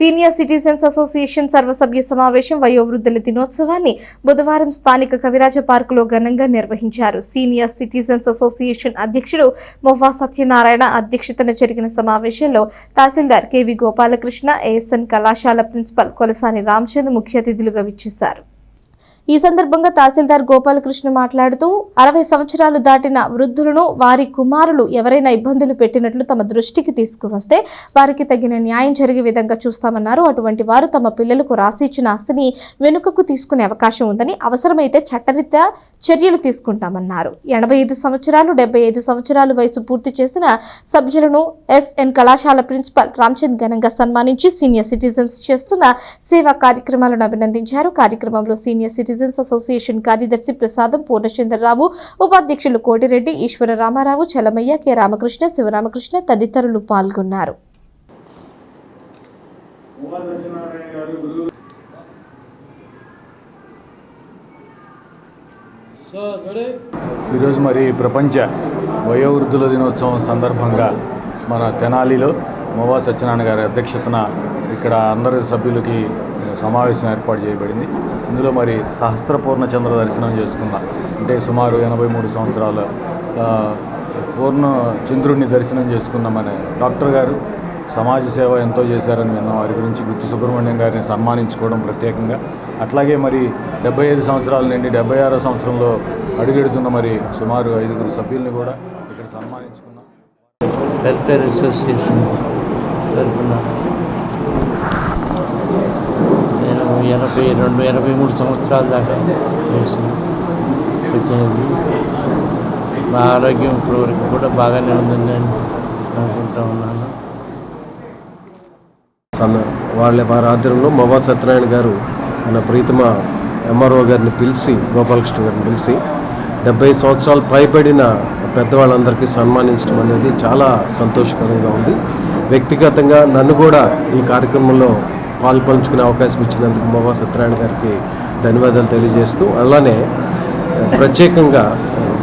Senior citizens association సర్వసభ్య సమావేశం వయోవృద్ధుల దినోత్సవాన్ని బుధవారం స్థానిక కవిరాజ పార్కులో ఘనంగా నిర్వహించారు. సీనియర్ సిటిజన్స్ అసోసియేషన్ అధ్యక్షుడు మొవ్వా సత్యనారాయణ అధ్యక్షతన జరిగిన సమావేశంలో తహసీల్దార్ కెవి గోపాలకృష్ణ ఏఎస్ఎన్ కళాశాల ప్రిన్సిపల్ కొలసాని రామచంద్ ముఖ్య అతిథులుగా విచ్చేశారు. ఈ సందర్భంగా తహసీల్దార్ గోపాలకృష్ణ మాట్లాడుతూ అరవై సంవత్సరాలు దాటిన వృద్ధులను వారి కుమారులు ఎవరైనా ఇబ్బందులు పెట్టినట్లు తమ దృష్టికి తీసుకువస్తే వారికి తగిన న్యాయం జరిగే విధంగా చూస్తామన్నారు. అటువంటి వారు తమ పిల్లలకు రాసిచ్చిన ఆస్తిని వెనుకకు తీసుకునే అవకాశం ఉందని అవసరమైతే చట్టరీత్యా చర్యలు తీసుకుంటామన్నారు. ఎనభై ఐదు సంవత్సరాలు డెబ్బై ఐదు సంవత్సరాలు వయసు పూర్తి చేసిన సభ్యులను ఎస్ఎన్ కళాశాల ప్రిన్సిపల్ రామ్చంద్ ఘనంగా సన్మానించి సీనియర్ సిటిజన్స్ చేస్తున్న సేవా కార్యక్రమాలను అభినందించారు. కార్యక్రమంలో సీనియర్ సిటిజన్ సిటిజన్స్ అసోసియేషన్ కార్యదర్శి ప్రసాదం పూర్ణచంద్రరావు ఉపాధ్యక్షులు కోటిరెడ్డి ఈశ్వర రామారావు చలమయ్య కె. రామకృష్ణ శివరామకృష్ణ తదితరులు పాల్గొన్నారు. ఈరోజు మరి ప్రపంచ వయోవృద్ధుల దినోత్సవం సందర్భంగా మన తెనాలిలో మోవా సత్యనారాయణ గారి అధ్యక్షతన ఇక్కడ అందరి సభ్యులకి సమావేశం ఏర్పాటు చేయబడింది. ఇందులో మరి సహస్రపూర్ణ చంద్ర దర్శనం చేసుకున్నా. అంటే సుమారు ఎనభై మూడు సంవత్సరాల పూర్ణ చంద్రుడిని దర్శనం చేసుకున్నామని డాక్టర్ గారు సమాజ సేవ ఎంతో చేశారని విన్నాం. వారి గురించి గుత్తి సుబ్రహ్మణ్యం గారిని సన్మానించుకోవడం ప్రత్యేకంగా. అట్లాగే మరి డెబ్బై ఐదు సంవత్సరాల నుండి డెబ్బై ఆరో సంవత్సరంలో అడుగెడుతున్న మరి సుమారు ఐదుగురు సభ్యుల్ని కూడా ఇక్కడ సన్మానించుకున్నాం. వెల్ఫేర్ అసోసియేషన్ తరఫున నేను ఎనభై రెండు ఎనభై మూడు సంవత్సరాల దాకా చేసిన వచ్చినది మా ఆరోగ్యం ఇప్పుడు వరకు కూడా బాగానే ఉందని నేను అనుకుంటా ఉన్నాను. వాళ్ళ వారి ఆధ్వర్యంలో మొబా సత్యనారాయణ గారు మన ప్రీతమ ఎంఆర్ఓ గారిని పిలిచి గోపాలకృష్ణ గారిని పిలిచి డెబ్బై సంవత్సరాలు పైబడిన పెద్దవాళ్ళందరికీ సన్మానించడం అనేది చాలా సంతోషకరంగా ఉంది. వ్యక్తిగతంగా నన్ను కూడా ఈ కార్యక్రమంలో పాల్పంచుకునే అవకాశం ఇచ్చినందుకు మొబా సత్యనారాయణ గారికి ధన్యవాదాలు తెలియజేస్తూ అలానే ప్రత్యేకంగా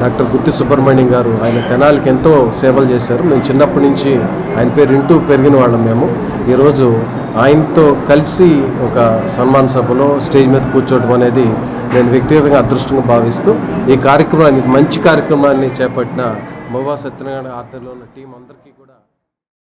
డాక్టర్ గుత్తి సుబ్రహ్మణ్యం గారు ఆయన తెనాలికి ఎంతో సేవలు చేశారు. మేము చిన్నప్పటి నుంచి ఆయన పేరు వింటూ పెరిగిన వాళ్ళం మేము. ఈరోజు ఆయనతో కలిసి ఒక సన్మాన సభలో స్టేజ్ మీద కూర్చోవడం అనేది నేను వ్యక్తిగతంగా అదృష్టంగా భావిస్తూ ఈ కార్యక్రమాన్ని మంచి కార్యక్రమాన్ని చేపట్టిన మొవా సత్యనారాయణ ఆధ్వర్యంలో ఉన్న టీం అందరికీ కూడా